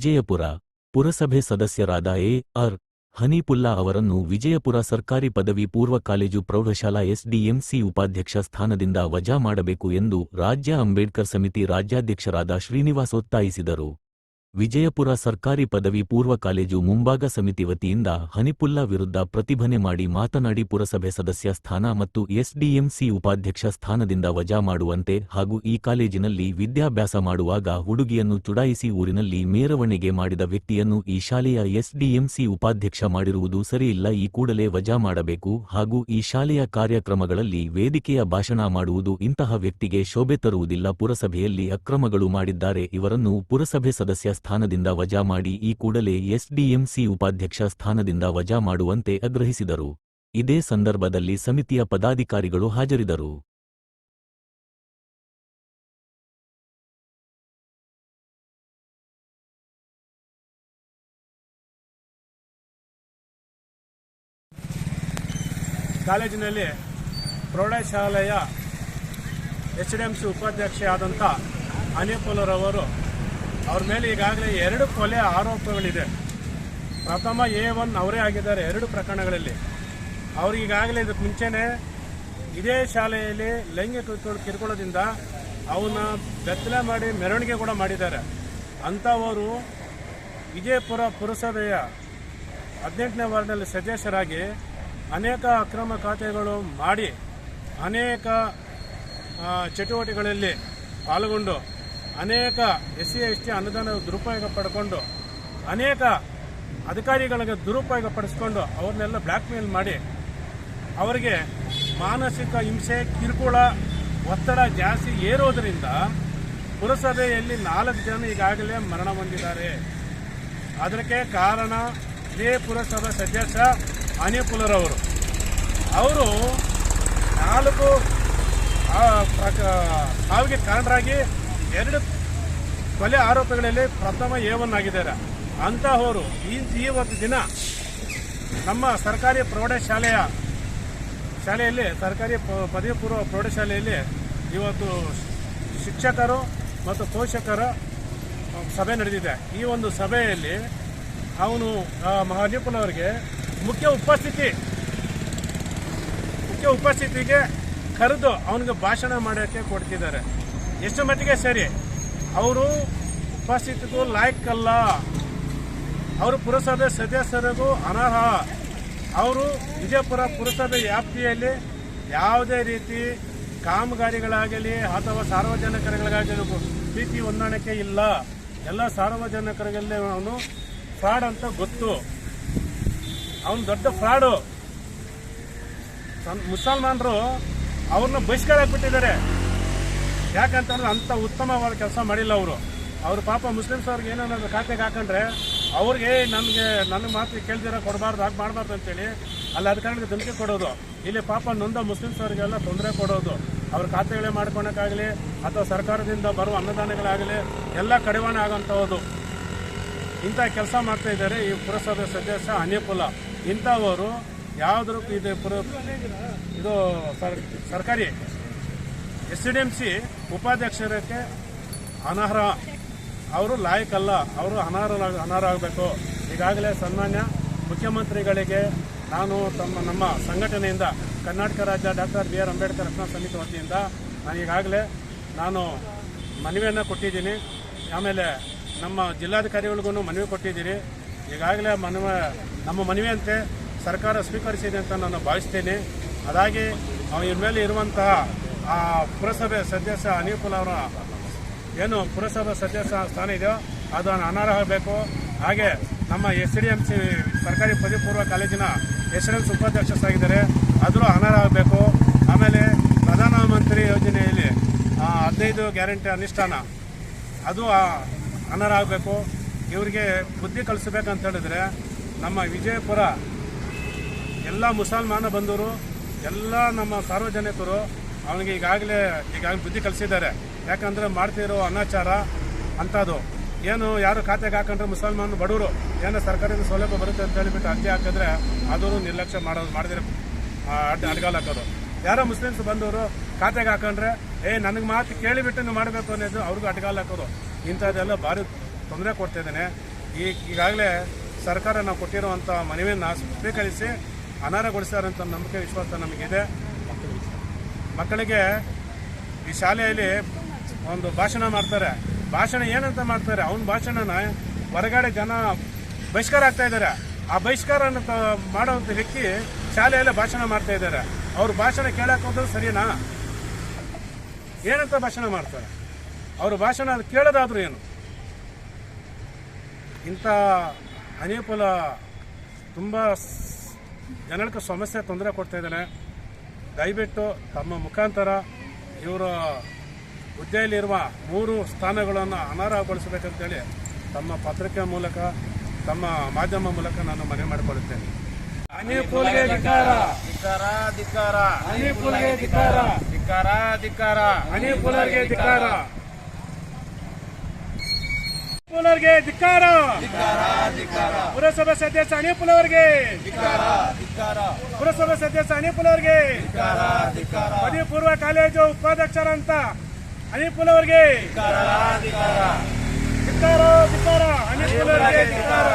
ವಿಜಯಪುರ ಪುರಸಭೆ ಸದಸ್ಯರಾದ A. R. ಹನೀಪುಲ್ಲಾ ಅವರನ್ನು ವಿಜಯಪುರ ಸರ್ಕಾರಿ ಪದವಿ ಪೂರ್ವ ಕಾಲೇಜು ಪ್ರೌಢಶಾಲಾ ಎಸ್ಡಿಎಂಸಿ ಉಪಾಧ್ಯಕ್ಷ ಸ್ಥಾನದಿಂದ ವಜಾ ಮಾಡಬೇಕು ಎಂದು ರಾಜ್ಯ ಅಂಬೇಡ್ಕರ್ ಸಮಿತಿ ರಾಜ್ಯಾಧ್ಯಕ್ಷರಾದ ಶ್ರೀನಿವಾಸ್ ಒತ್ತಾಯಿಸಿದರು ವಿಜಯಪುರ ಸರ್ಕಾರಿ ಪದವಿ ಪೂರ್ವ ಕಾಲೇಜು ಮುಂಭಾಗ ಸಮಿತಿ ವತಿಯಿಂದ ಹನಿಪುಲ್ಲಾ ವಿರುದ್ಧ ಪ್ರತಿಭನೆ ಮಾಡಿ ಮಾತನಾಡಿ ಪುರಸಭೆ ಸದಸ್ಯ ಸ್ಥಾನ ಮತ್ತು ಎಸ್ಡಿಎಂಸಿ ಉಪಾಧ್ಯಕ್ಷ ಸ್ಥಾನದಿಂದ ವಜಾ ಮಾಡುವಂತೆ ಹಾಗೂ ಈ ಕಾಲೇಜಿನಲ್ಲಿ ವಿದ್ಯಾಭ್ಯಾಸ ಮಾಡುವಾಗ ಹುಡುಗಿಯನ್ನು ಚುಡಾಯಿಸಿ ಊರಿನಲ್ಲಿ ಮೇರವಣಿಗೆ ಮಾಡಿದ ವ್ಯಕ್ತಿಯನ್ನು ಈ ಶಾಲೆಯ ಎಸ್ಡಿಎಂಸಿ ಉಪಾಧ್ಯಕ್ಷ ಮಾಡಿರುವುದು ಸರಿಯಿಲ್ಲ. ಈ ಕೂಡಲೇ ವಜಾ ಮಾಡಬೇಕು ಹಾಗೂ ಈ ಶಾಲೆಯ ಕಾರ್ಯಕ್ರಮಗಳಲ್ಲಿ ವೇದಿಕೆಯ ಭಾಷಣ ಮಾಡುವುದು ಇಂತಹ ವ್ಯಕ್ತಿಗೆ ಶೋಭೆ ತರುವುದಿಲ್ಲ. ಪುರಸಭೆಯಲ್ಲಿ ಅಕ್ರಮಗಳು ಮಾಡಿದ್ದಾರೆ. ಇವರನ್ನು ಪುರಸಭೆ ಸದಸ್ಯ ಸ್ಥಾನದಿಂದ ವಜಾ ಮಾಡಿ ಈ ಕೂಡಲೇ ಎಸ್ಡಿಎಂಸಿ ಉಪಾಧ್ಯಕ್ಷ ಸ್ಥಾನದಿಂದ ವಜಾ ಮಾಡುವಂತೆ ಆಗ್ರಹಿಸಿದರು. ಇದೇ ಸಂದರ್ಭದಲ್ಲಿ ಸಮಿತಿಯ ಪದಾಧಿಕಾರಿಗಳು ಹಾಜರಿದ್ದರು. ಕಾಲೇಜಿನಲ್ಲಿ ಪ್ರೌಢಶಾಲೆಯ ಎಚ್ ಡಿ ಎಂ ಸಿ ಉಪಾಧ್ಯಕ್ಷೆಯಾದಂಥ ಅನಿಪುಲರವರು ಅವ್ರ ಮೇಲೆ ಈಗಾಗಲೇ ಎರಡು ಕೊಲೆ ಆರೋಪಗಳಿದೆ. ಪ್ರಥಮ ಎ ಒನ್ ಅವರೇ ಆಗಿದ್ದಾರೆ ಎರಡು ಪ್ರಕರಣಗಳಲ್ಲಿ. ಅವ್ರಿಗೀಗಾಗಲೇ ಇದಕ್ಕೆ ಮುಂಚೆನೇ ಇದೇ ಶಾಲೆಯಲ್ಲಿ ಲೈಂಗಿಕ ಕಿರುಕುಳ- ಕಿರುಕುಳದಿಂದ ಅವನ್ನ ಬೆತ್ತಲೆ ಮಾಡಿ ಮೆರವಣಿಗೆ ಕೂಡ ಮಾಡಿದ್ದಾರೆ. ಅಂಥವರು ವಿಜಯಪುರ ಪುರಸಭೆಯ ಹದಿನೆಂಟನೇ ವಾರದಲ್ಲಿ ಸದಸ್ಯರಾಗಿ ಅನೇಕ ಅಕ್ರಮ ಖಾತೆಗಳು ಮಾಡಿ ಅನೇಕ ಚಟುವಟಿಕೆಗಳಲ್ಲಿ ಪಾಲ್ಗೊಂಡು ಅನೇಕ ಎಸ್ ಸಿ ಎಸ್ ಟಿ ಅನುದಾನ ದುರುಪಯೋಗ ಪಡ್ಕೊಂಡು, ಅನೇಕ ಅಧಿಕಾರಿಗಳಿಗೆ ದುರುಪಯೋಗ ಪಡಿಸ್ಕೊಂಡು ಅವ್ರನ್ನೆಲ್ಲ ಬ್ಲ್ಯಾಕ್ ಮೇಲ್ ಮಾಡಿ ಅವರಿಗೆ ಮಾನಸಿಕ ಹಿಂಸೆ, ಕಿರುಕುಳ, ಒತ್ತಡ ಜಾಸ್ತಿ ಏರೋದ್ರಿಂದ ಪುರಸಭೆಯಲ್ಲಿ ನಾಲ್ಕು ಜನ ಈಗಾಗಲೇ ಮರಣ ಹೊಂದಿದ್ದಾರೆ. ಅದಕ್ಕೆ ಕಾರಣ ಇದೇ ಪುರಸಭಾ ಸದಸ್ಯ ಅನಿಪುಲರವರು ಅವರು. ನಾಲ್ಕು ಸಾವಿಗೆ ಕಾರಣರಾಗಿ ಎರಡು ಕೊಲೆ ಆರೋಪಗಳಲ್ಲಿ ಪ್ರಥಮ ಒನ್ ಆಗಿದ್ದಾರೆ ಅಂತಹವರು ಈ ಇವತ್ತು ದಿನ ನಮ್ಮ ಸರ್ಕಾರಿ ಪ್ರೌಢಶಾಲೆಯ ಶಾಲೆಯಲ್ಲಿ, ಸರ್ಕಾರಿ ಪದವಿ ಪೂರ್ವ ಪ್ರೌಢಶಾಲೆಯಲ್ಲಿ ಇವತ್ತು ಶಿಕ್ಷಕರು ಮತ್ತು ಪೋಷಕರ ಸಭೆ ನಡೆದಿದೆ. ಈ ಒಂದು ಸಭೆಯಲ್ಲಿ ಅವನು ಅವರಿಗೆ ಮುಖ್ಯ ಉಪಸ್ಥಿತಿ, ಮುಖ್ಯ ಉಪಸ್ಥಿತಿಗೆ ಕರೆದು ಅವನಿಗೆ ಭಾಷಣ ಮಾಡೋಕ್ಕೆ ಕೊಡ್ತಿದ್ದಾರೆ. ಎಷ್ಟು ಮಟ್ಟಿಗೆ ಸರಿ. ಅವರು ಉಪಸ್ಥಿತಿಗೂ ಲಾಯಕ್ಕಲ್ಲ ಅವರು ಪುರಸಭೆ ಸದಸ್ಯರಿಗೂ ಅನರ್ಹ. ಅವರು ವಿಜಯಪುರ ಪುರಸಭೆ ವ್ಯಾಪ್ತಿಯಲ್ಲಿ ಯಾವುದೇ ರೀತಿ ಕಾಮಗಾರಿಗಳಾಗಲಿ ಅಥವಾ ಸಾರ್ವಜನಿಕರಿಗಾಗಲಿ ಪ್ರೀತಿ ಹೊಂದಾಣಿಕೆ ಇಲ್ಲ. ಎಲ್ಲ ಸಾರ್ವಜನಿಕರಿಗೆಲ್ಲ ಅವನು ಫ್ರಾಡ್ ಅಂತ ಗೊತ್ತು. ಅವನು ದೊಡ್ಡ ಫ್ರಾಡು. ಮುಸಲ್ಮಾನರು ಅವ್ರನ್ನ ಬಹಿಷ್ಕಾರಾಕ್ಬಿಟ್ಟಿದ್ದಾರೆ ಯಾಕಂತಂದ್ರೆ ಅಂಥ ಉತ್ತಮವಾದ ಕೆಲಸ ಮಾಡಿಲ್ಲ ಅವರು. ಅವ್ರ ಪಾಪ ಮುಸ್ಲಿಮ್ಸ್ ಅವ್ರಿಗೆ ಏನಾದ್ರು ಖಾತೆಗೆ ಹಾಕೊಂಡ್ರೆ ಅವ್ರಿಗೆ ನನಗೆ ನನ್ನ ಮಾತು ಕೇಳ್ದಿರ ಕೊಡಬಾರ್ದು, ಹಾಗೆ ಮಾಡಬಾರ್ದು ಅಂತೇಳಿ ಅಲ್ಲಿ ಕಾರಣಕ್ಕೆ ಧಮಕಿ ಕೊಡೋದು. ಇಲ್ಲಿ ಪಾಪ ನೊಂದ ಮುಸ್ಲಿಮ್ಸ್ ಅವರಿಗೆಲ್ಲ ತೊಂದರೆ ಕೊಡೋದು. ಅವ್ರ ಖಾತೆಗಳೇ ಮಾಡ್ಕೊಳಕ್ಕಾಗಲಿ ಅಥವಾ ಸರ್ಕಾರದಿಂದ ಬರುವ ಅನುದಾನಗಳಾಗಲಿ ಎಲ್ಲ ಕಡಿವಾಣ ಆಗೋಂಥದ್ದು ಇಂಥ ಕೆಲಸ ಮಾಡ್ತಾ ಇದ್ದಾರೆ ಈ ಪುರಸಭೆ ಸದಸ್ಯ ಅನಿಪುಲ. ಇಂಥವರು ಯಾವುದ್ರ ಇದು ಪುರ ಇದು ಸರ್- ಸರ್ಕಾರಿ ಎಸ್ ಡಿ ಎಂ ಸಿ ಉಪಾಧ್ಯಕ್ಷರಕ್ಕೆ ಅನರ್ಹ. ಅವರು ಲಾಯಕಲ್ಲ, ಅವರು ಅನರ್ಹ ಅನರ್ಹರಾಗಬೇಕು ಈಗಾಗಲೇ ಸನ್ಮಾನ್ಯ ಮುಖ್ಯಮಂತ್ರಿಗಳಿಗೆ ನಾನು ತಮ್ಮ, ನಮ್ಮ ಸಂಘಟನೆಯಿಂದ ಕರ್ನಾಟಕ ರಾಜ್ಯ doctor B R Ambedkar Ratna ಸಮಿತಿ ವತಿಯಿಂದ ನಾನು ಈಗಾಗಲೇ ನಾನು ಮನವಿಯನ್ನು ಕೊಟ್ಟಿದ್ದೀನಿ. ಆಮೇಲೆ ನಮ್ಮ ಜಿಲ್ಲಾಧಿಕಾರಿಗಳಿಗೂ ಮನವಿ ಕೊಟ್ಟಿದ್ದೀನಿ. ಈಗಾಗಲೇ ಮನವಿ, ನಮ್ಮ ಮನವಿಯಂತೆ ಸರ್ಕಾರ ಸ್ವೀಕರಿಸಿದೆ ಅಂತ ನಾನು ಭಾವಿಸ್ತೇನೆ. ಅದಾಗಿ ಇವ್ರ ಮೇಲೆ ಇರುವಂತಹ ಆ ಪುರಸಭೆ ಸದಸ್ಯ ಅನಿಪುಲ್ ಅವರ ಏನು ಪುರಸಭಾ ಸದಸ್ಯ ಸ್ಥಾನ ಇದೆಯೋ ಅದು ಅನರ್ಹಬೇಕು ಹಾಗೆ ನಮ್ಮ ಎಸ್ ಡಿ ಎಂ ಸಿ ಸರ್ಕಾರಿ ಪದವಿ ಪೂರ್ವ ಕಾಲೇಜಿನ ಎಸ್ ಡಿ ಎಂ ಸಿ ಉಪಾಧ್ಯಕ್ಷರಾಗಿದ್ದಾರೆ ಅನಾರ ಆಗಬೇಕು. ಆಮೇಲೆ ಪ್ರಧಾನಮಂತ್ರಿ ಯೋಜನೆಯಲ್ಲಿ ಹದಿನೈದು ಗ್ಯಾರಂಟಿ ಅನುಷ್ಠಾನ, ಅದು ಅನರ್ಹ ಆಗಬೇಕು. ಇವರಿಗೆ ಬುದ್ಧಿ ಕಲಿಸ್ಬೇಕಂತ ಹೇಳಿದ್ರೆ ನಮ್ಮ ವಿಜಯಪುರ ಎಲ್ಲ ಮುಸಲ್ಮಾನ ಬಂದವರು, ಎಲ್ಲ ನಮ್ಮ ಸಾರ್ವಜನಿಕರು ಅವನಿಗೆ ಈಗಾಗಲೇ ಈಗಾಗಲೇ ಬುದ್ಧಿ ಕಲಿಸಿದ್ದಾರೆ. ಯಾಕಂದ್ರೆ ಮಾಡ್ತಿರೋ ಅನಾಚಾರ ಅಂಥದ್ದು. ಏನು ಯಾರು ಖಾತೆಗೆ ಹಾಕೊಂಡ್ರೆ ಮುಸಲ್ಮಾನ್ ಬಡವರು, ಏನೋ ಸರ್ಕಾರದಿಂದ ಸೌಲಭ್ಯ ಬರುತ್ತೆ ಅಂತ ಹೇಳಿಬಿಟ್ಟು ಅರ್ಜಿ ಹಾಕಿದ್ರೆ ಅದೂ ನಿರ್ಲಕ್ಷ್ಯ ಮಾಡೋದು ಮಾಡಿದ್ರೆ ಅಡ್ಡ ಯಾರೋ ಮುಸ್ಲಿಮ್ಸ್ ಬಂದವರು ಖಾತೆಗೆ ಹಾಕೊಂಡ್ರೆ, ಏ, ನನಗೆ ಮಾತು ಕೇಳಿಬಿಟ್ಟು ನೀವು ಮಾಡಬೇಕು ಅನ್ನೋದು ಅವ್ರಿಗೂ ಅಡ್ಗಾಲ್ ಹಾಕೋದು. ಇಂಥದ್ದೆಲ್ಲ ಭಾರಿ ತೊಂದರೆ ಕೊಡ್ತಿದ್ದೇನೆ ಈ ಈಗಾಗಲೇ ಸರ್ಕಾರ ನಾವು ಕೊಟ್ಟಿರುವಂಥ ಮನವಿಯನ್ನು ಸ್ವೀಕರಿಸಿ ಅಂತ ನಂಬಿಕೆ, ವಿಶ್ವಾಸ ನಮಗಿದೆ. ಮಕ್ಕಳಿಗೆ ಈ ಶಾಲೆಯಲ್ಲಿ ಒಂದು ಭಾಷಣ ಮಾಡ್ತಾರೆ. ಭಾಷಣ ಏನಂತ ಮಾಡ್ತಾರೆ? ಅವನ ಭಾಷಣನ ಹೊರಗಡೆ ಜನ ಬಹಿಷ್ಕಾರ ಆಗ್ತಾ ಇದ್ದಾರೆ. ಆ ಬಹಿಷ್ಕಾರ ಮಾಡುವಂಥ ವ್ಯಕ್ತಿ ಶಾಲೆಯಲ್ಲೇ ಭಾಷಣ ಮಾಡ್ತಾ ಇದ್ದಾರೆ. ಅವ್ರ ಭಾಷಣ ಕೇಳಕ್ಕೆ ಹೋದ್ರೆ ಸರಿನಾ? ಏನಂತ ಭಾಷಣ ಮಾಡ್ತಾರೆ? ಅವ್ರ ಭಾಷಣ ಕೇಳೋದಾದ್ರೂ ಏನು? ಇಂಥ ಅನೇಪಲ ತುಂಬ ಜನಕ್ಕೆ ಸಮಸ್ಯೆ, ತೊಂದರೆ ಕೊಡ್ತಾ ಇದ್ದಾನೆ. ದಯವಿಟ್ಟು ತಮ್ಮ ಮುಖಾಂತರ ಇವರು ಹುದ್ದೆಯಲ್ಲಿರುವ ಮೂರು ಸ್ಥಾನಗಳನ್ನು ಅನರ್ಹಗೊಳಿಸಬೇಕಂತೇಳಿ ತಮ್ಮ ಪತ್ರಿಕೆ ಮೂಲಕ ತಮ್ಮ ಮಾಧ್ಯಮ ಮೂಲಕ ನಾನು ಮನವಿ ಮಾಡಿಕೊಳ್ಳುತ್ತೇನೆ. ಅನಿಪುಲ್ಗೆ ಧಿಕ್ಕಾರ ಧಿಕ್ಕಾರ ಧಿಕ್ಕಾರ ಅನಿಪುಲ್ಗೆ ಧಿಕ್ಕಾರ ಧಿಕ್ಕಾರ ಧಿಕ್ಕಾರ ಅನಿಪುಲರ್ಗೆ ಧಿಕ್ಕಾರ ಅನಿಪುಲರ್ಗೆ ಧಿಕ್ಕಾರ ಪುರಸಭಾ ಸದಸ್ಯ ಅನಿಪುಲ್ ಅವರಿಗೆ ಪುರಸಭಾ ಸದಸ್ಯ ಅನಿಪುಲ್ ಅವರಿಗೆ ಪದವಿ ಪೂರ್ವ ಕಾಲೇಜು ಉಪಾಧ್ಯಕ್ಷರಂತ ಅನಿಪುಲ್ ಅವರಿಗೆ ಧಿಕ್ಕಾರ ಧಿಕ್ಕಾರ ಅನಿಪುಲ್ ಅವರಿಗೆ ಧಿಕ್ಕಾರ